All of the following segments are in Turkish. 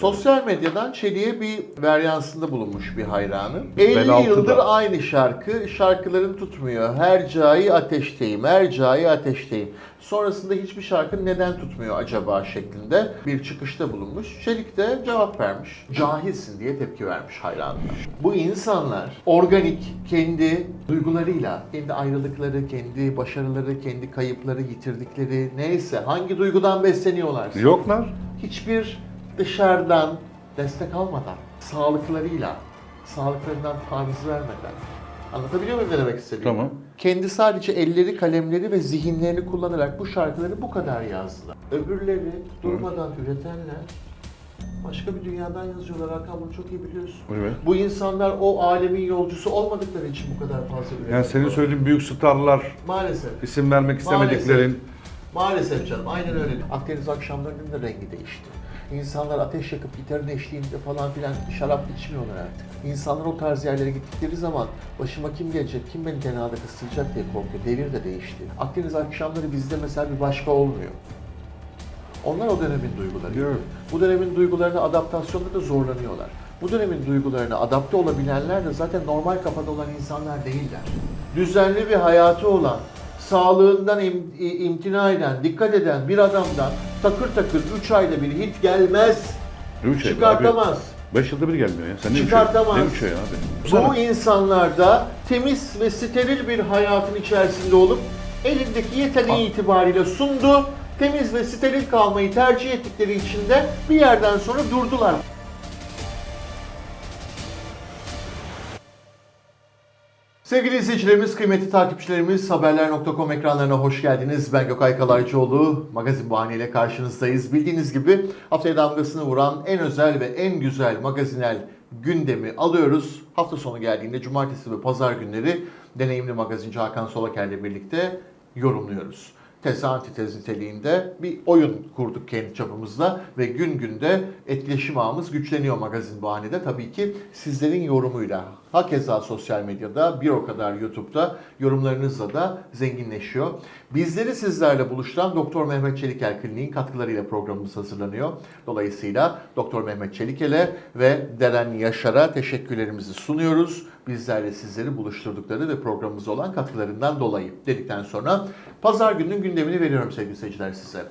Sosyal medyadan Çelik'e bir varyansında bulunmuş bir hayranı. 50 Bel altı yıldır aynı şarkı, şarkıların tutmuyor. Her cai ateşteyim, her cai ateşteyim. Sonrasında hiçbir şarkı neden tutmuyor acaba şeklinde bir çıkışta bulunmuş. Çelik de cevap vermiş. Cahilsin diye tepki vermiş hayranına. Bu insanlar organik, kendi duygularıyla, kendi ayrılıkları, kendi başarıları, kendi kayıpları, yitirdikleri neyse hangi duygudan besleniyorlar? Yoklar. hiçbir dışarıdan destek almadan, sağlıklarıyla, sağlıklarından taviz vermeden. Anlatabiliyor muyum ne demek istediğimi? Tamam. Kendi sadece elleri, kalemleri ve zihinlerini kullanarak bu şarkıları bu kadar yazdılar. Öbürleri durmadan üretenler başka bir dünyadan yazıyorlar. Hakan bunu çok iyi biliyorsun. Evet. Bu insanlar o alemin yolcusu olmadıkları için bu kadar fazla üretiyor. Yani senin söylediğin büyük starlar, Maalesef. isim vermek istemediklerin. Maalesef canım aynen öyle. Akdeniz akşamlarının da rengi değişti. İnsanlar ateş yakıp gitarın eşliğinde falan filan şarap içmiyorlar artık. İnsanlar o tarz yerlere gittikleri zaman başıma kim gelecek, kim beni tenada kıstıracak diye korkuyor. Devir de değişti. Akdeniz akşamları bizde mesela bir başka olmuyor. Onlar o dönemin duyguları. Evet. Bu dönemin duygularına adaptasyonda da zorlanıyorlar. Bu dönemin duygularına adapte olabilenler de zaten normal kafada olan insanlar değiller. Düzenli bir hayatı olan, sağlığından im- imtina eden, dikkat eden bir adamdan takır takır 3 ayda bir hit gelmez. Üç ay Çıkartamaz. 5 yılda bir gelmiyor ya. Sen ne? Çıkartamaz. Ne üç ay abi? Bu insanlarda temiz ve steril bir hayatın içerisinde olup elindeki yeteneği itibariyle sundu. Temiz ve steril kalmayı tercih ettikleri için de bir yerden sonra durdular. Sevgili izleyicilerimiz, kıymetli takipçilerimiz, haberler.com ekranlarına hoş geldiniz. Ben Gökay Kalaycıoğlu, magazin bahaneyle karşınızdayız. Bildiğiniz gibi haftaya damgasını vuran en özel ve en güzel magazinel gündemi alıyoruz. Hafta sonu geldiğinde cumartesi ve pazar günleri deneyimli magazinci Hakan Solaker ile birlikte yorumluyoruz. Tez antitez niteliğinde bir oyun kurduk kendi çapımızda ve gün günde etkileşim ağımız güçleniyor magazin bahanede. Tabii ki sizlerin yorumuyla. Hakeza sosyal medyada bir o kadar YouTube'da yorumlarınızla da zenginleşiyor. Bizleri sizlerle buluşturan Doktor Mehmet Çelikel Kliniğin katkılarıyla programımız hazırlanıyor. Dolayısıyla Doktor Mehmet Çelikel'e ve Deren Yaşar'a teşekkürlerimizi sunuyoruz. Bizlerle sizleri buluşturdukları ve programımıza olan katkılarından dolayı dedikten sonra pazar gününün gündemini veriyorum sevgili seyirciler size.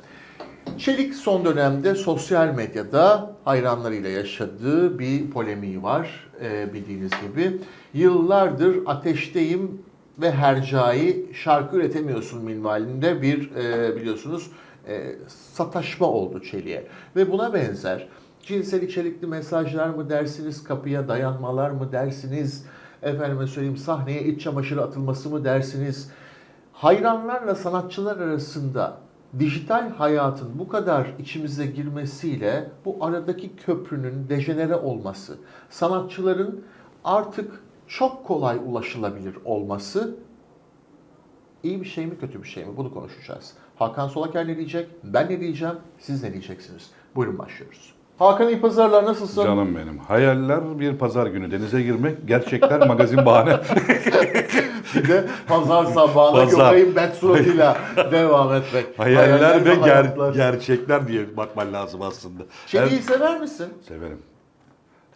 Çelik son dönemde sosyal medyada hayranlarıyla yaşadığı bir polemiği var e, bildiğiniz gibi. Yıllardır ateşteyim ve hercai şarkı üretemiyorsun minvalinde bir e, biliyorsunuz e, sataşma oldu Çelik'e. Ve buna benzer cinsel içerikli mesajlar mı dersiniz, kapıya dayanmalar mı dersiniz, efendime söyleyeyim sahneye iç çamaşırı atılması mı dersiniz, hayranlarla sanatçılar arasında dijital hayatın bu kadar içimize girmesiyle bu aradaki köprünün dejenere olması, sanatçıların artık çok kolay ulaşılabilir olması iyi bir şey mi kötü bir şey mi bunu konuşacağız. Hakan Solaker ne diyecek? Ben ne diyeceğim? Siz ne diyeceksiniz? Buyurun başlıyoruz. Hakan iyi pazarlar nasılsın? Canım benim. Hayaller bir pazar günü denize girmek, gerçekler magazin bahane. Bir de pazar sabahına Pazar. Gökay'ın bet suratıyla devam etmek. Hayaller ve ger- hayatlar. gerçekler diye bakman lazım aslında. Çeliği Evet, sever misin? Severim.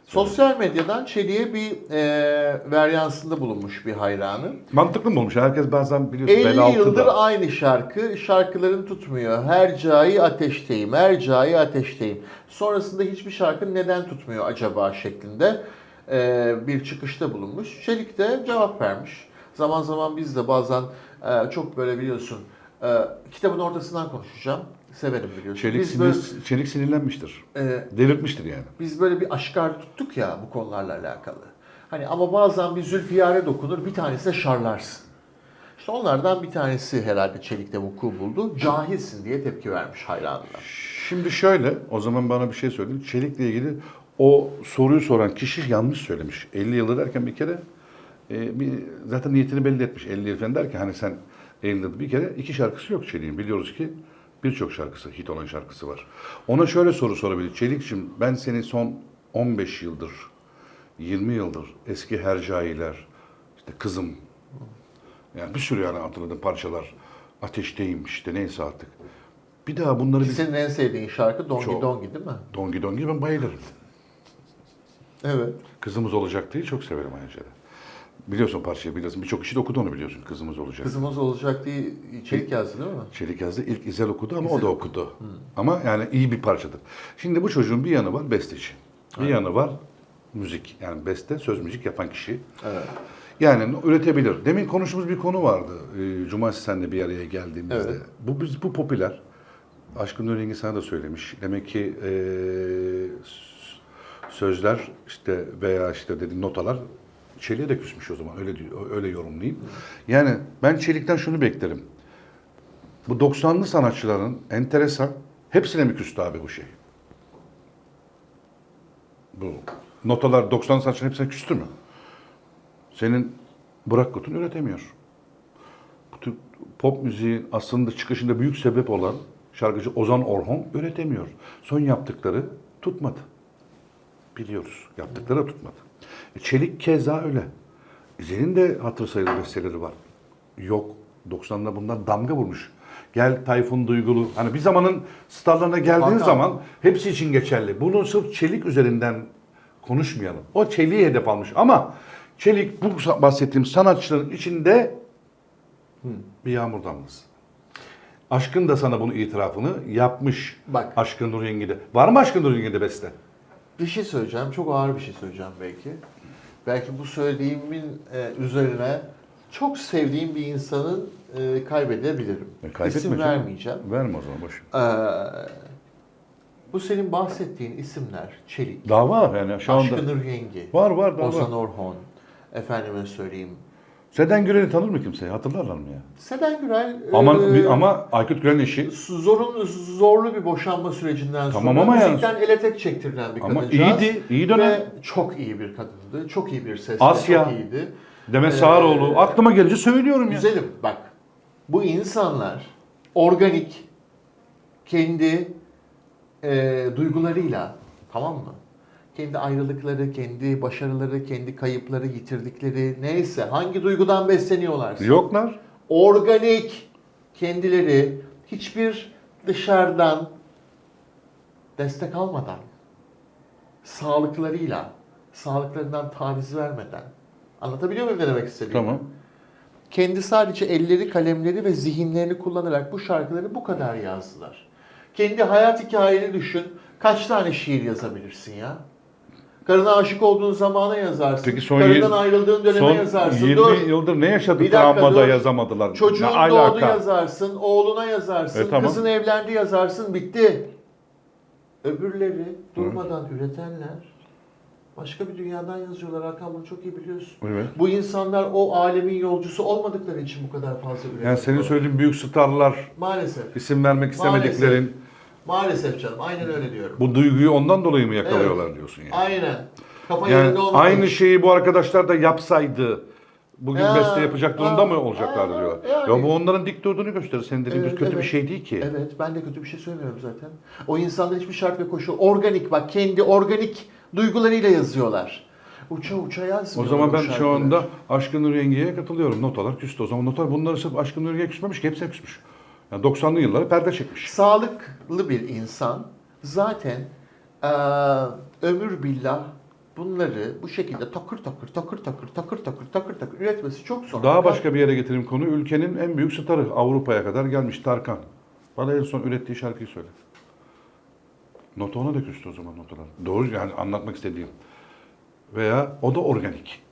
Sosyal medyadan Çelik'e bir e, varyansında bulunmuş bir hayranı. Mantıklı mı olmuş? Herkes bazen biliyorsun 50 bel yıldır da. aynı şarkı, şarkıların tutmuyor. Her cai ateşteyim, her cai ateşteyim. Sonrasında hiçbir şarkı neden tutmuyor acaba şeklinde e, bir çıkışta bulunmuş. Çelik de cevap vermiş. Zaman zaman biz de bazen e, çok böyle biliyorsun, e, kitabın ortasından konuşacağım. Severim biliyorsun. Çelik, biz, sinir, böyle, çelik sinirlenmiştir. e, Delirtmiştir yani. biz böyle bir aşikar tuttuk ya bu konularla alakalı. Hani ama bazen bir zülfiyare dokunur, bir tanesi de şarlarsın. İşte onlardan bir tanesi herhalde Çelik'te vuku buldu. Cahilsin diye tepki vermiş hayranına. Şimdi şöyle, o zaman bana bir şey söyledin. Çelik'le ilgili o soruyu soran kişi yanlış söylemiş. 50 yıldır derken bir kere e, bir, zaten niyetini belli etmiş. 50 yıl falan derken hani sen 50 yıldır bir kere iki şarkısı yok Çelik'in. Biliyoruz ki birçok şarkısı, hit olan şarkısı var. Ona şöyle soru sorabilir. Çelik'cim ben seni son 15 yıldır, 20 yıldır eski hercailer, işte kızım, yani bir sürü yani hatırladığım parçalar, ateşteyim işte neyse artık. Bir daha bunları. Senin en sevdiğin şarkı Dongi Çok. Dongi değil mi? Dongi Dongi ben bayılırım. Evet. Kızımız olacak diye çok severim ayrıca. da. Biliyorsun parçayı biliyorsun. Birçok kişi de okudu onu biliyorsun. Kızımız olacak. Kızımız olacak diye içerik yazdı değil mi? Çelik yazdı. İlk İzel okudu ama o İzel da okudu. Ama yani iyi bir parçadır. Şimdi bu çocuğun bir yanı var besteci. Bir yanı var müzik. Yani beste, söz müzik yapan kişi. Evet. Yani üretebilir. Demin konuştuğumuz bir konu vardı. Ee, Cumartesi senle bir araya geldiğimizde. Evet. Bu biz bu popüler. Aşkın Nuri sana da söylemiş. Demek ki s- sözler işte veya işte dedi notalar Çelik'e de küsmüş o zaman. Öyle öyle yorumlayayım. Yani ben Çelik'ten şunu beklerim. Bu 90'lı sanatçıların enteresan hepsine mi küstü abi bu şey? Bu notalar 90 sanatçının hepsine küstü mü? Senin Burak Kut'un üretemiyor. Tür pop müziğin aslında çıkışında büyük sebep olan şarkıcı Ozan Orhon üretemiyor. Son yaptıkları tutmadı. Biliyoruz. Yaptıkları tutmadı. Çelik keza öyle. Zeyn'in de hatır sayılır besteleri var. Yok. 90'da bundan damga vurmuş. Gel Tayfun Duygulu. Hani bir zamanın starlarına geldiğin Hakan. zaman hepsi için geçerli. Bunu sırf Çelik üzerinden konuşmayalım. O Çelik'i hedef almış. Ama Çelik bu bahsettiğim sanatçıların içinde bir yağmur damlası. Aşkın da sana bunu itirafını yapmış. Bak. Aşkın Nur Yengi'de. Var mı Aşkın Nur Yengi'de beste? Bir şey söyleyeceğim. Çok ağır bir şey söyleyeceğim belki. Belki bu söylediğimin e, üzerine çok sevdiğim bir insanın e, kaybedebilirim. E, kaybetme İsim canım. vermeyeceğim. Verme o zaman boş. Ee, bu senin bahsettiğin isimler Çelik, Daha var yani şu anda. Aşkın Yengi, Var var daha Ozan var. Orhon, efendime söyleyeyim. Seden Gürel'i tanır mı kimse? Hatırlarlar mı ya? Selen Gürel Ama, e, ama Aykut Gürel'in eşi zorun zorlu bir boşanma sürecinden Tamam sonra ama yani- müzikten ele tek çektirilen bir Ama kadıncağız. iyiydi, iyi dönem. Ve çok iyi bir kadındı. Çok iyi bir sesle, Asya. çok iyiydi. Demet Ee, Sağaroğlu. Aklıma gelince söylüyorum ya. Güzelim bak. Bu insanlar organik kendi e, duygularıyla tamam mı? Kendi ayrılıkları, kendi başarıları, kendi kayıpları, yitirdikleri neyse hangi duygudan besleniyorlarsa. Yoklar. Organik kendileri hiçbir dışarıdan destek almadan sağlıklarıyla, sağlıklarından taviz vermeden anlatabiliyor muyum ne demek istediğimi? Tamam. Kendi sadece elleri, kalemleri ve zihinlerini kullanarak bu şarkıları bu kadar yazdılar. Kendi hayat hikayeni düşün. Kaç tane şiir yazabilirsin ya? Karına aşık olduğun zamana yazarsın. Peki son Karından yirmi- ayrıldığın döneme Son yazarsın. 20 Dur. yıldır ne yaşadı Bir dakika, travmada dur. yazamadılar. Çocuğun ne doğdu alaka? yazarsın, oğluna yazarsın, E, tamam. kızın evlendi yazarsın, bitti. Öbürleri durmadan üretenler başka bir dünyadan yazıyorlar. Hakan bunu çok iyi biliyorsun. Evet. Bu insanlar o alemin yolcusu olmadıkları için bu kadar fazla üretiyor. Yani senin söylediğin büyük starlar, Maalesef. isim vermek istemediklerin Maalesef canım. Aynen öyle diyorum. bu duyguyu ondan dolayı mı yakalıyorlar diyorsun yani? Aynen. Kafa Yani yerinde olmadığı aynı için. şeyi bu arkadaşlar da yapsaydı bugün Ya, beste yapacak durumda ha, mı olacaklardı ha, diyorlar. yani. Ya bu onların dik durduğunu gösterir. Senin dediğin Evet, kötü bir evet. şey değil ki. Evet ben de kötü bir şey söylemiyorum zaten. O insanlar hiçbir şart ve koşul organik bak kendi organik duygularıyla yazıyorlar. Uça uça O yazmıyorlar zaman bu ben şu şarkıları. anda Aşkın Nur Yengi'ye katılıyorum. Notalar küstü. O zaman notalar bunları sırf Aşkın Nur Yengi'ye küsmemiş ki hepsine küsmüş. Yani 90'lı yıllara perde çekmiş. Sağlıklı bir insan zaten eee, ömür billah bunları bu şekilde takır takır takır takır takır takır takır takır üretmesi çok zor. Daha başka bir yere getireyim konu. Ülkenin en büyük starı Avrupa'ya kadar gelmiş Tarkan. Bana en son ürettiği şarkıyı söyle. Nota ona da küstü o zaman notalar. Doğru yani anlatmak istediğim. Veya o da organik.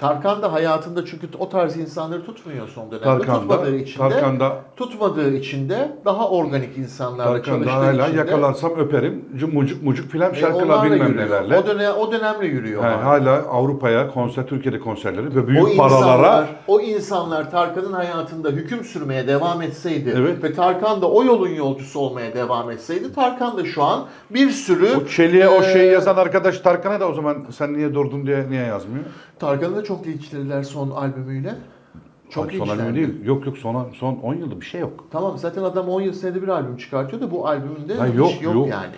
Tarkan da hayatında çünkü o tarz insanları tutmuyor son dönemde. Tarkan da, tutmadığı için Tarkan da, tutmadığı için de daha organik insanlarla Tarkan çalıştığı hala için de yakalarsam öperim. Mucuk mucuk filan e, şarkılar onlarla bilmem yürüyor. nelerle. O dönem o dönemle yürüyor. Yani hala. Avrupa'ya konser, Türkiye'de konserleri ve o büyük paralara insanlar, o insanlar Tarkan'ın hayatında hüküm sürmeye devam etseydi Evet. ve Tarkan da o yolun yolcusu olmaya devam etseydi Tarkan da şu an bir sürü o çeliğe o e, şey yazan arkadaş Tarkan'a da o zaman sen niye durdun diye niye yazmıyor? Tarkan'ı da çok linçlediler son albümüyle. Çok Abi son linçlendi. değil. Yok yok son, son 10 yılda bir şey yok. Tamam zaten adam 10 yıl senede bir albüm çıkartıyor da bu albümünde Ha, hiç yok, yok, yok. yani.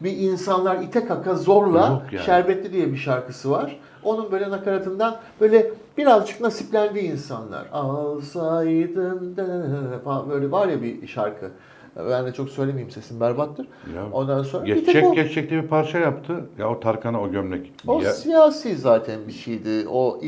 Bir insanlar ite kaka zorla Yok yani. Şerbetli diye bir şarkısı var. Onun böyle nakaratından böyle birazcık nasiplendiği insanlar. Alsaydın da falan böyle var ya bir şarkı. Ben de çok söylemeyeyim sesim berbattır. Ya, Ondan sonra bir tek Geçecek o- geçecek diye bir parça yaptı. Ya o Tarkan'a o gömlek. O Ya- siyasi zaten bir şeydi. O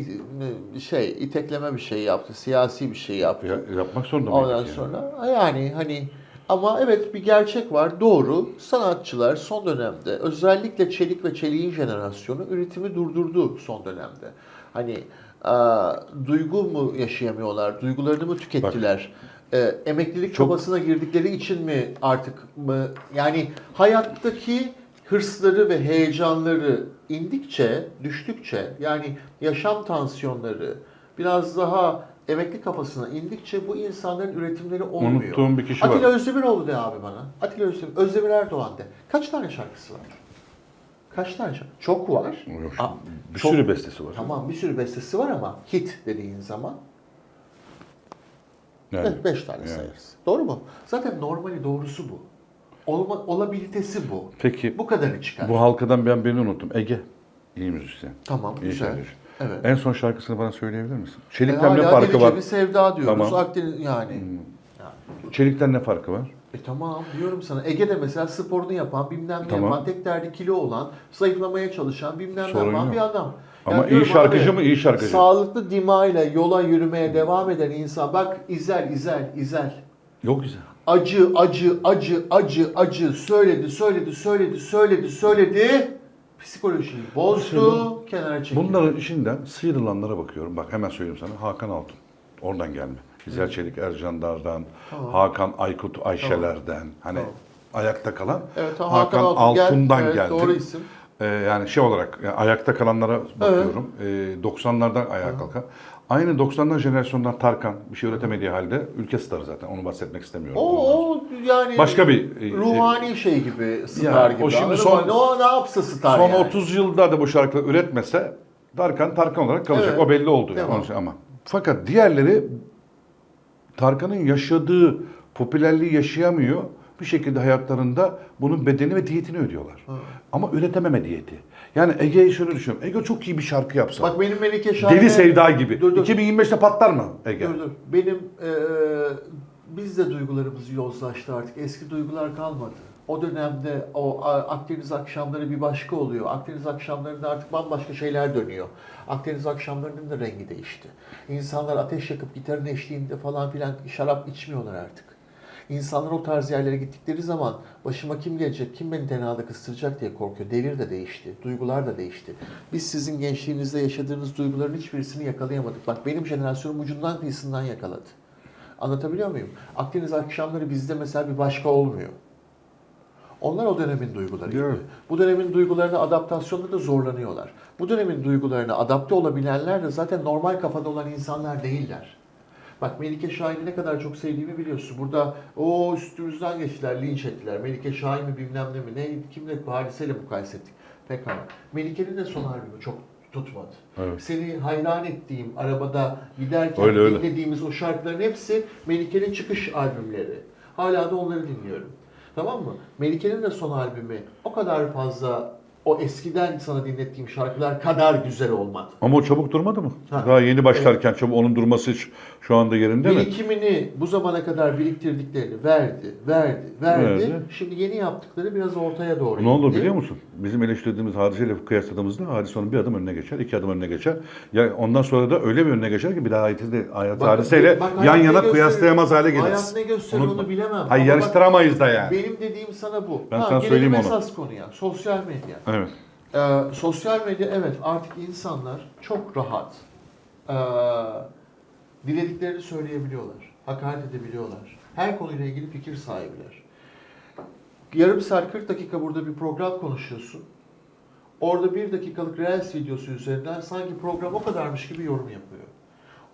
şey itekleme bir şey yaptı. Siyasi bir şey yaptı. ya- yapmak zorunda mıydı Ondan yani? sonra yani hani ama evet bir gerçek var. Doğru. Sanatçılar son dönemde özellikle çelik ve çeliğin jenerasyonu üretimi durdurdu son dönemde. Hani e, duygu mu yaşayamıyorlar? Duygularını mı tükettiler? E, emeklilik Çok- çabasına girdikleri için mi artık mı? Yani hayattaki hırsları ve heyecanları indikçe, düştükçe yani yaşam tansiyonları biraz daha emekli kafasına indikçe bu insanların üretimleri olmuyor. Unuttuğum bir kişi Atilla var. Özdemiroğlu de abi bana. Atilla Özdemir, Özdemir Erdoğan de. Kaç tane şarkısı var? Kaç tane şarkı? Çok var. Yok, Aa, bir çok- sürü bestesi var. Tamam bir sürü bestesi var ama hit dediğin zaman Yani, evet, beş tane yani. sayarız. Doğru mu? Zaten normali doğrusu bu. Olma, olabilitesi bu. Peki Bu kadarı çıkar. bu halkadan ben birini unuttum. Ege. İyi müzisyen. Tamam İyi güzel. şarkıcı. Evet. En son şarkısını bana söyleyebilir misin? E, Çelik'ten ne hala farkı var? bir sevda diyoruz. Tamam. Akdeniz yani. Çelik'ten ne farkı var? E tamam diyorum sana. Ege'de mesela sporunu yapan, bilmem ne Tamam. yapan, tek derdi kilo olan, zayıflamaya çalışan, bilmem ne yapan yok. bir adam. Ama Yani iyi şarkıcı abi, mı? İyi şarkıcı. Sağlıklı dimayla yola yürümeye devam eden insan. Bak İzel, İzel, İzel. Yok güzel. Acı, acı, acı, acı, acı söyledi, söyledi, söyledi, söyledi, söyledi. Psikolojiyi bozdu, kenara çekildi. Bunların içinden sıyrılanlara bakıyorum. Bak hemen söyleyeyim sana. Hakan Altun. Oradan gelme. Güzel Çelik Ercanlar'dan, Tamam. Hakan Aykut Ayşeler'den. Hani Tamam. ayakta kalan Evet, tamam, Hakan, Altun gel- Altun'dan evet, geldi. Doğru isim. Ee, yani şey olarak yani ayakta kalanlara bakıyorum. Ee, 90'lardan ayağa kalkan. Aynı 90'lar jenerasyondan Tarkan bir şey üretemediği halde ülke starı zaten. Onu bahsetmek istemiyorum. O, o yani Başka bir e, ruhani şey gibi, star Yani gibi. o şimdi Anladın son- mı? o ne yapsa star Son yani. 30 yılda da bu şarkıları üretmese Tarkan Tarkan olarak kalacak. Evet. O belli oldu. Yani. Devam. Onun için ama. Fakat diğerleri Tarkan'ın yaşadığı popülerliği yaşayamıyor. Bir şekilde hayatlarında bunun bedeni ve diyetini ödüyorlar. Ama üretememe diyeti. Yani Ege'yi şöyle düşünüyorum. Ege çok iyi bir şarkı yapsa. Bak benim Melike Şahin'e... Deli Sevda gibi. Dur, dur. 2025'te patlar mı Ege? Dur dur. Benim eee biz de duygularımız yozlaştı artık. Eski duygular kalmadı. O dönemde o Akdeniz akşamları bir başka oluyor. Akdeniz akşamlarında artık bambaşka şeyler dönüyor. Akdeniz akşamlarının da rengi değişti. İnsanlar ateş yakıp gitarın eşliğinde falan filan şarap içmiyorlar artık. İnsanlar o tarz yerlere gittikleri zaman başıma kim gelecek, kim beni tenada kıstıracak diye korkuyor. Devir de değişti, duygular da değişti. Biz sizin gençliğinizde yaşadığınız duyguların hiçbirisini yakalayamadık. Bak benim jenerasyonum ucundan kıyısından yakaladı. Anlatabiliyor muyum? Akdeniz akşamları bizde mesela bir başka olmuyor. Onlar o dönemin duyguları gibi. Bu dönemin duygularına adaptasyonda da zorlanıyorlar. Bu dönemin duygularına adapte olabilenler de zaten normal kafada olan insanlar değiller. Bak Melike Şahin'i ne kadar çok sevdiğimi biliyorsun. Burada o üstümüzden geçtiler, linç ettiler. Melike Şahin mi bilmem ne mi, ne, kimle, hadiseyle mukayese ettik. Pekala. Melike'nin de son albümü çok tutmadı. Evet. Seni hayran ettiğim, arabada giderken Öyle, öyle. dinlediğimiz o şarkıların hepsi Melike'nin çıkış albümleri. Hala da onları dinliyorum. Tamam mı? Melike'nin de son albümü o kadar fazla o eskiden sana dinlettiğim şarkılar kadar güzel olmadı. Ama o çabuk durmadı mı? Ha. Daha yeni başlarken çabuk onun durması şu anda yerinde mi? Birikimini bu zamana kadar biriktirdiklerini verdi, verdi, verdi. Verdi. Şimdi yeni yaptıkları biraz ortaya doğru Ne olur indi. biliyor musun? Bizim eleştirdiğimiz hadiseyle kıyasladığımızda hadise onun bir adım önüne geçer, iki adım önüne geçer. Ya ondan sonra da öyle bir önüne geçer ki bir daha hadise, hayat Bak- hadiseyle bak yan yana kıyaslayamaz hale geliriz. Hayat ne gösteriyor Unutma. onu bilemem. Hayır yarıştıramayız da yani. Benim dediğim sana bu. Ben ha, sana söyleyeyim onu. esas konuya. Sosyal medya. Evet. Ee, sosyal medya evet artık insanlar çok rahat ee, dilediklerini söyleyebiliyorlar. Hakaret edebiliyorlar. Her konuyla ilgili fikir sahibiler. Yarım saat 40 dakika burada bir program konuşuyorsun. Orada bir dakikalık Reels videosu üzerinden sanki program o kadarmış gibi yorum yapıyor.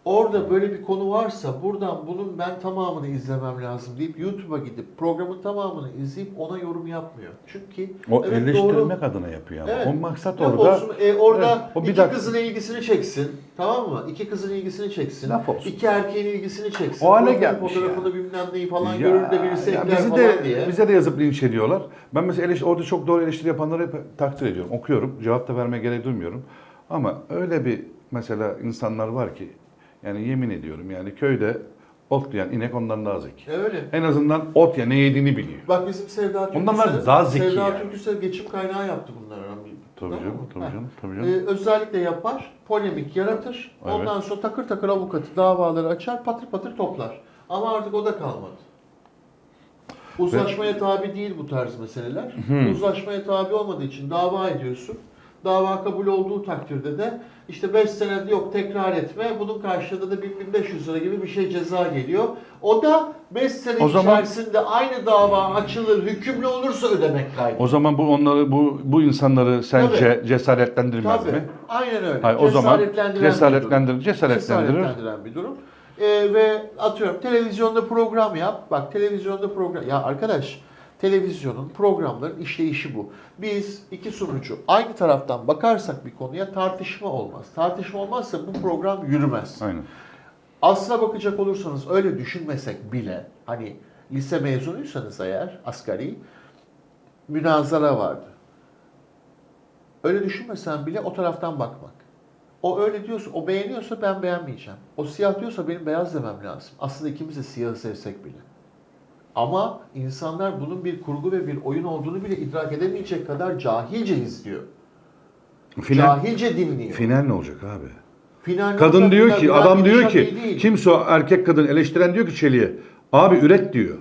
Orada böyle bir konu varsa buradan bunun ben tamamını izlemem lazım deyip YouTube'a gidip programın tamamını izleyip ona yorum yapmıyor. Çünkü O evet, eleştirmek doğru. adına yapıyor ama. Evet. O maksat Laf orada. olsun. E, orada Evet, o bir iki dakika. kızın ilgisini çeksin. Tamam mı? İki kızın ilgisini çeksin. Laf olsun. İki erkeğin ilgisini çeksin. O hale gelmiş Fotoğrafını ya. bilmem neyi falan Ya, görür de birisi ya bizi falan de, diye. Bize de yazıp linç ediyorlar. Ben mesela eleş- orada çok doğru eleştiri yapanları hep takdir ediyorum. Okuyorum. Cevap da vermeye gerek duymuyorum. Ama öyle bir mesela insanlar var ki yani yemin ediyorum yani köyde Otlayan inek ondan daha zeki. E öyle. En azından ot ya ne yediğini biliyor. Bak bizim Sevda Türküsel, Ondan var daha zeki Sevda yani. Türküsel geçim kaynağı yaptı bunlar. Tabii canım, tabii Ha. canım, tabii Ee, canım. özellikle yapar, polemik yaratır. Evet. Ondan sonra takır takır avukatı davaları açar, patır patır toplar. Ama artık o da kalmadı. Uzlaşmaya tabi değil bu tarz meseleler. Uzlaşmaya tabi olmadığı için dava ediyorsun. Dava kabul olduğu takdirde de işte 5 senede yok tekrar etme. Bunun karşılığında da 1500 lira gibi bir şey ceza geliyor. O da 5 sene O zaman- içerisinde aynı dava açılır, hükümlü olursa ödemek kaybı. O zaman bu onları bu bu insanları sence Tabii. cesaretlendirmez Tabii. mi? Aynen öyle. Hayır, o zaman cesaretlendirir, cesaretlendirir. Cesaretlendiren bir durum. Ee, ve atıyorum televizyonda program yap. Bak televizyonda program. Ya arkadaş televizyonun programların işleyişi bu. Biz iki sunucu aynı taraftan bakarsak bir konuya tartışma olmaz. Tartışma olmazsa bu program yürümez. Aynen. Aslına bakacak olursanız öyle düşünmesek bile hani lise mezunuysanız eğer asgari münazara vardı. Öyle düşünmesen bile o taraftan bakmak. O öyle diyorsa, o beğeniyorsa ben beğenmeyeceğim. O siyah diyorsa benim beyaz demem lazım. Aslında ikimiz de siyahı sevsek bile. Ama insanlar bunun bir kurgu ve bir oyun olduğunu bile idrak edemeyecek kadar cahilce izliyor. Final, Cahilce dinliyor. final ne olacak abi? Final Kadın nokta, diyor ki, adam diyor ki, değil. kimse o erkek kadın eleştiren diyor ki Çelik'e, abi üret diyor.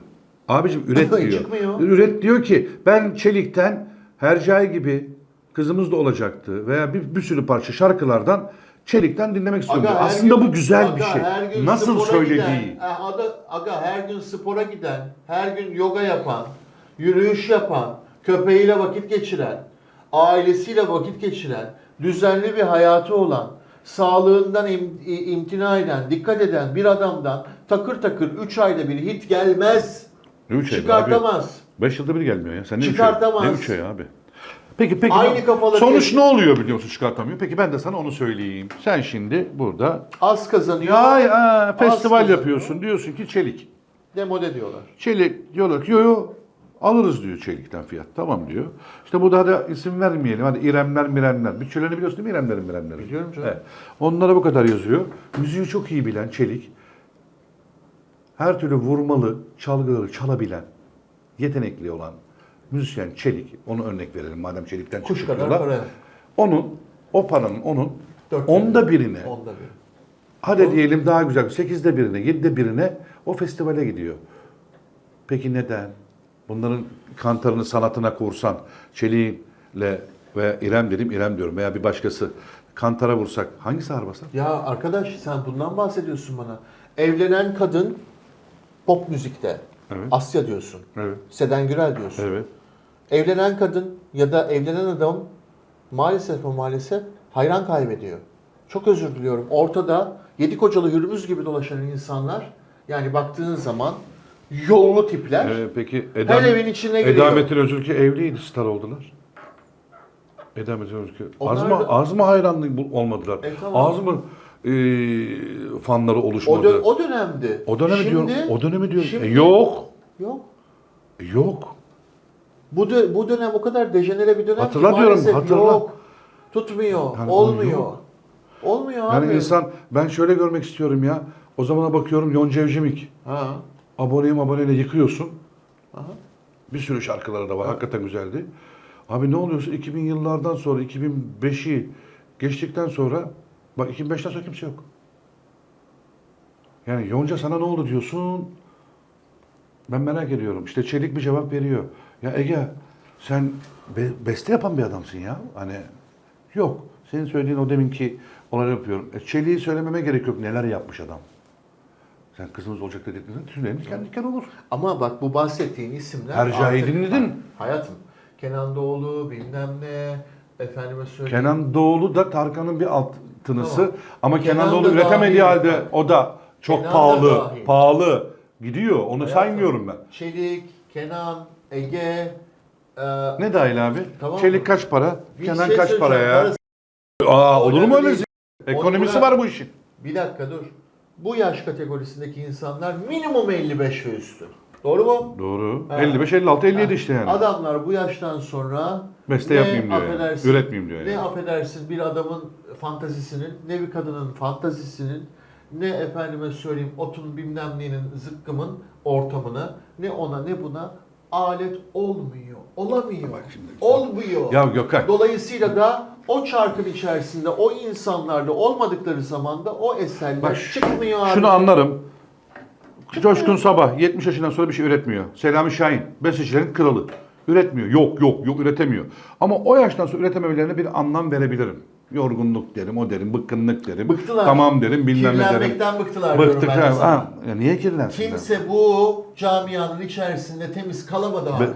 Abicim üret diyor. Çıkmıyor. Üret diyor ki, ben Çelik'ten Hercai gibi kızımız da olacaktı veya bir, bir sürü parça şarkılardan Çelik'ten dinlemek istiyorum. Aga Aslında gün- bu güzel aga bir şey. Nasıl söylediği. Giden, aga, aga her gün spora giden, her gün yoga yapan, yürüyüş yapan, köpeğiyle vakit geçiren, ailesiyle vakit geçiren, düzenli bir hayatı olan, sağlığından im- imtina eden, dikkat eden bir adamdan takır takır 3 ayda bir hit gelmez. Ne üç ay be abi? Çıkartamaz. 5 yılda bir gelmiyor ya. Sen ne üç ay? Çıkartamaz. Ne üç ay abi? Peki peki. Aynı kafaları Sonuç ne oluyor biliyor musun çıkartamıyor? Peki ben de sana onu söyleyeyim. Sen şimdi burada Az kazanıyor. ya, ya festival kazanıyor. yapıyorsun. Diyorsun ki çelik. Demode diyorlar. Çelik diyorlar ki yo yo alırız diyor çelikten fiyat. Tamam diyor. İşte bu da da isim vermeyelim. Hadi İremler Miremler. Bütçelerini biliyorsun değil mi İremlerin Miremlerin? Biliyorum canım. Evet. Onlara bu kadar yazıyor. Müziği çok iyi bilen Çelik. Her türlü vurmalı, çalgıları çalabilen, yetenekli olan müzisyen Çelik. Onu örnek verelim madem Çelik'ten Kuş kadar para. Onun, o paranın onun Dört onda birine, Onda bir. hadi diyelim daha güzel, sekizde birine, yedide birine o festivale gidiyor. Peki neden? Bunların kantarını sanatına kursan, Çelik'le ve İrem dedim, İrem diyorum veya bir başkası kantara vursak hangisi ağır basar? Ya arkadaş sen bundan bahsediyorsun bana. Evlenen kadın pop müzikte. Evet. Asya diyorsun. Evet. Seden Gürel diyorsun. Evet. Evlenen kadın ya da evlenen adam maalesef ve maalesef hayran kaybediyor. Çok özür diliyorum. Ortada yedi kocalı hürmüz gibi dolaşan insanlar yani baktığın zaman yollu tipler. Ee, peki Her Eda, evin içine giriyor. Eda Metin Özülkü evliydi, star oldular. Eda Metin Özülkü. Az Onlar mı, da- az mı hayranlık olmadılar? E, tamam. Az mı e, fanları o, oluşmadı? dö- o dönemdi. O dönemi Şimdi- diyorum. O dönemi diyorum. şimdi- E, yok. Yok. E, yok. Bu, dö- bu dönem o kadar dejenere bir dönem Hatırla ki diyorum, maalesef hatırla. yok. Tutmuyor, Yani olmuyor. yok. Olmuyor Yani abi. insan ben şöyle görmek istiyorum ya. O zamana bakıyorum Yonca Evcimik. Ha. Aboneyim aboneyle yıkıyorsun. Aha. Bir sürü şarkıları da var. Hakikaten güzeldi. Abi ne oluyorsa 2000 yıllardan sonra 2005'i geçtikten sonra bak 2005'ten sonra kimse yok. Yani Yonca sana ne oldu diyorsun. Ben merak ediyorum. İşte Çelik bir cevap veriyor. Ya Ege sen be- beste yapan bir adamsın ya. Hani yok. Senin söylediğin o deminki olayı yapıyorum. E, Çelik'i söylememe gerek yok. Neler yapmış adam. Sen kızımız olacak dediklerinde tüylerimiz kendi diken olur. Ama bak bu bahsettiğin isimler... Hercai'yi artık- dinledin. Hayatım. Kenan Doğulu bilmem ne. Efendime söyleyeyim. Kenan Doğulu da Tarkan'ın bir alt tınısı. Tamam. Ama Kenan, Kenan Doğulu üretemediği dahil. halde o da çok Kenan da pahalı, dahil. pahalı gidiyor. Onu Hayatım, saymıyorum ben. Çelik, Kenan, Ege... e, Ne dahil abi? Tamam Çelik mı? kaç para? bir Kenan şey kaç para söyleyeceğim. ya? Parası- Aa olur mu öyle değil. şey? Ekonomisi Onu var bu işin. Bir dakika dur. Bu yaş kategorisindeki insanlar minimum 55 ve üstü. Doğru mu? Doğru. Ha. 55, 56, 57 işte yani. Adamlar bu yaştan sonra Beste yapmayayım diyor yani. affedersin, Üretmeyeyim diyor Ne yani. bir adamın fantazisinin, ne bir kadının fantazisinin, ne efendime söyleyeyim otun bilmem nenin zıkkımın ortamına ne ona ne buna alet olmuyor. Olamıyor. Bak şimdi. Olmuyor. Ya Gökhan. Dolayısıyla da o çarkın içerisinde o insanlarla olmadıkları zaman da o eserler Bak, çıkmıyor abi. Şunu anlarım. Coşkun Sabah 70 yaşından sonra bir şey üretmiyor. Selami Şahin bestecilerin kralı. Üretmiyor. Yok yok yok üretemiyor. Ama o yaştan sonra üretememelerine bir anlam verebilirim. Yorgunluk derim, o derim, bıkkınlık derim. Bıktılar. Tamam derim, bilmem ne derim. Kirlenmekten bıktılar diyorum Bıktık. ben de ha, sana. ha. Ya niye kirlensinler? Kimse bu camianın içerisinde temiz kalamadı Hakan.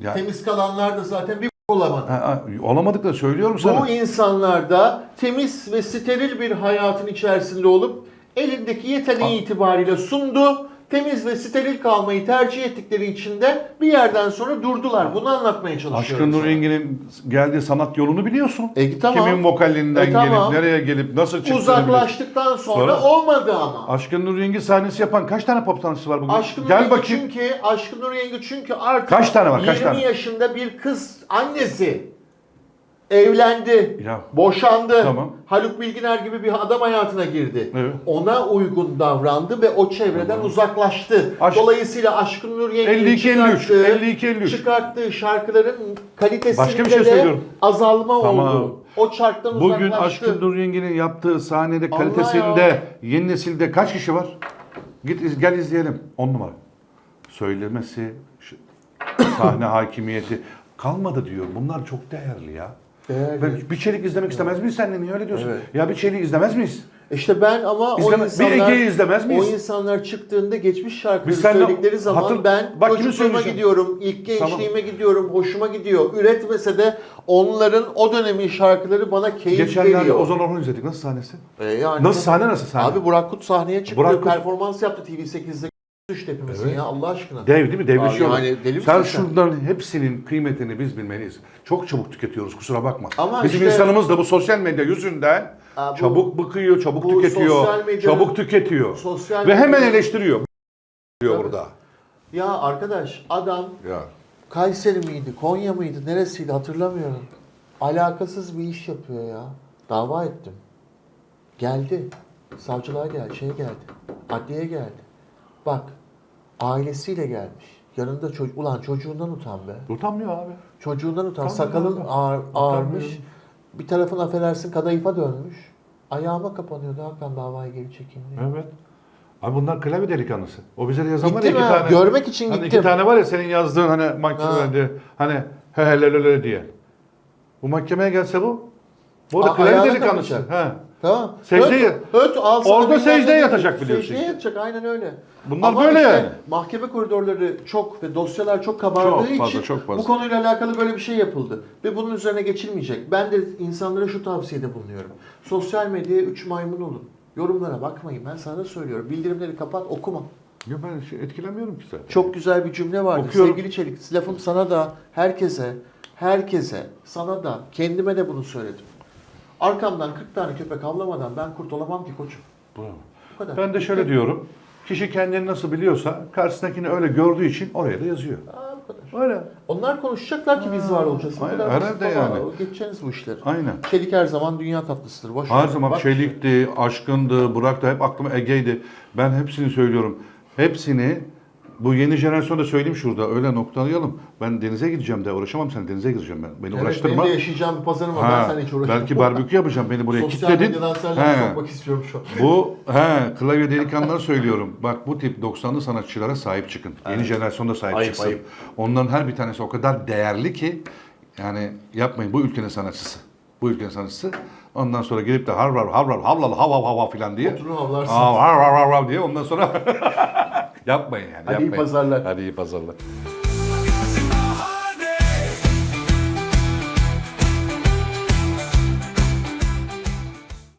Ya- Temiz kalanlar da zaten bir olamadı. Ha, ha, olamadık da söylüyorum sana. Bu insanlar da temiz ve steril bir hayatın içerisinde olup elindeki yeteneği itibariyle sundu. Temiz ve steril kalmayı tercih ettikleri için de bir yerden sonra durdular. Bunu anlatmaya çalışıyorum. Aşkın Nur sana. Yengi'nin geldiği sanat yolunu biliyorsun. E, tamam. Kimin vokalinden E, tamam. gelip nereye gelip nasıl çıktığını biliyorsun. Uzaklaştıktan sonra, Sonra- olmadı ama. Aşkın Nur Yengi sahnesi yapan kaç tane pop sanatçısı var bugün? Aşkın Gel bakayım. çünkü Aşkın Nur Yengi çünkü artık Kaç tane var, 20 kaç tane? yaşında bir kız annesi evlendi. Ya. Boşandı. Tamam. Haluk Bilginer gibi bir adam hayatına girdi. Evet. Ona uygun davrandı ve o çevreden uzaklaştı. Aşk- Dolayısıyla Aşkın Nur Yengi'nin 52-53, çıkarttığı, 52-53. çıkarttığı şarkıların kalitesinde Başka bir şey de söylüyorum. azalma Tamam. oldu. O çarktan Bugün uzaklaştı. Aşkın Nur Yengi'nin yaptığı sahnede Allah kalitesinde ya. yeni nesilde kaç kişi var? Git iz- gel izleyelim. On numara. Söylemesi, şu- sahne hakimiyeti kalmadı diyor. Bunlar çok değerli ya. Değerli. Ben bir çelik izlemek istemez miyiz senle? Niye öyle diyorsun? Evet. Ya bir çelik izlemez miyiz? İşte ben ama İzleme- o bir insanlar Ege'yi izlemez miyiz? O insanlar çıktığında geçmiş şarkıları Biz seninle- söyledikleri zaman hatır- ben Bak çocukluğuma gidiyorum, ilk gençliğime gidiyorum, hoşuma gidiyor. Üretmese de onların o dönemin şarkıları bana keyif Geçenlerde veriyor. Ozan Orhun izledik. Nasıl sahnesi? E yani- Nasıl sahne nasıl sahne? Abi Burak Kut sahneye çıktı, Burak Kut- performans yaptı TV8'de. Düştü hepimizin Evet. ya Allah aşkına. Dev değil mi? Devleşiyor. Abi yani deli misin sen sen? şunların hepsinin kıymetini biz bilmeliyiz. Çok çabuk tüketiyoruz kusura bakma. Ama Bizim işte- insanımız da bu sosyal medya yüzünden Aa, bu- çabuk bıkıyor, çabuk bu tüketiyor, sosyal medyanın- çabuk tüketiyor. Sosyal Ve hemen medyanın- eleştiriyor. diyor burada. Ya arkadaş adam Ya. Kayseri miydi, Konya mıydı, neresiydi hatırlamıyorum. Alakasız bir iş yapıyor ya. Dava ettim. Geldi. Savcılığa geldi, şeye geldi. Adliyeye geldi. Bak, ailesiyle gelmiş. Yanında çocuk, ulan çocuğundan utan be. Utanmıyor abi. Çocuğundan utan. Utanmıyor Sakalın abi. ağır, ağarmış. Bir tarafın affedersin kadayıfa dönmüş. Ayağıma kapanıyordu Hakan davayı geri diye. Evet. Abi bunlar klavye delikanlısı. O bize de yazan var ya iki ha, tane. görmek için hani gittim. iki tane var ya senin yazdığın hani mahkemede hani he he le le le diye. Bu mahkemeye gelse bu. Bu da A- klavye ayağına delikanlısı. He. Tamam. Secdeye- Öt, öt, al sana Orada bilmem secdeye yatacak biliyorsun. Secdeye yatacak aynen öyle. Bunlar böyle yani. Mahkeme koridorları çok ve dosyalar çok kabardığı Çok fazla, için çok fazla. bu konuyla alakalı böyle bir şey yapıldı. Ve bunun üzerine geçilmeyecek. Ben de insanlara şu tavsiyede bulunuyorum. Sosyal medyaya üç maymun olun. Yorumlara bakmayın. Ben sana söylüyorum. Bildirimleri kapat, okuma. Ya ben şey etkilenmiyorum ki zaten. Çok güzel bir cümle vardı. Okuyorum. Sevgili Çelik, lafım sana da, herkese, herkese, sana da, kendime de bunu söyledim. Arkamdan 40 tane köpek avlamadan ben kurt olamam ki koçum. Bravo. Bu kadar. Ben de şöyle diyorum. Kişi kendini nasıl biliyorsa karşısındakini öyle gördüğü için oraya da yazıyor. Aa, bu kadar. Öyle. Onlar konuşacaklar ki biz var olacağız. Bu Aynen, kadar herhalde basit baba. yani. Geçeceğiz bu işleri. Aynen. Çelik her zaman dünya tatlısıdır. Boş Her ver. zaman Bak, Çelik'ti, Aşkın'dı, Burak da hep aklıma Ege'ydi. Ben hepsini söylüyorum. Hepsini bu yeni jenerasyonda söyleyeyim şurada öyle noktalayalım. Ben denize gideceğim de uğraşamam sen denize gireceğim ben. Beni Evet, uğraştırma. benim de yaşayacağım bir pazarım var. Ha, ben seninle hiç uğraşamam. belki barbekü yapacağım beni buraya Sosyal kilitledin. medyadan seninle He. sokmak istiyorum şu an. Bu he, klavye delikanlılara söylüyorum. Bak bu tip 90'lı sanatçılara sahip çıkın. Yeni jenerasyonda sahip Ayıp, çıksın. ayıp. Onların her bir tanesi o kadar değerli ki yani yapmayın bu ülkenin sanatçısı. Bu ülkenin sanatçısı. Ondan sonra gelip de har har har har havlal hav hav hav hav filan diye. Oturur havlarsın. Hav har har har diye ondan sonra yapmayın yani. Hadi iyi yapmayın. pazarlar. Hadi iyi pazarlar.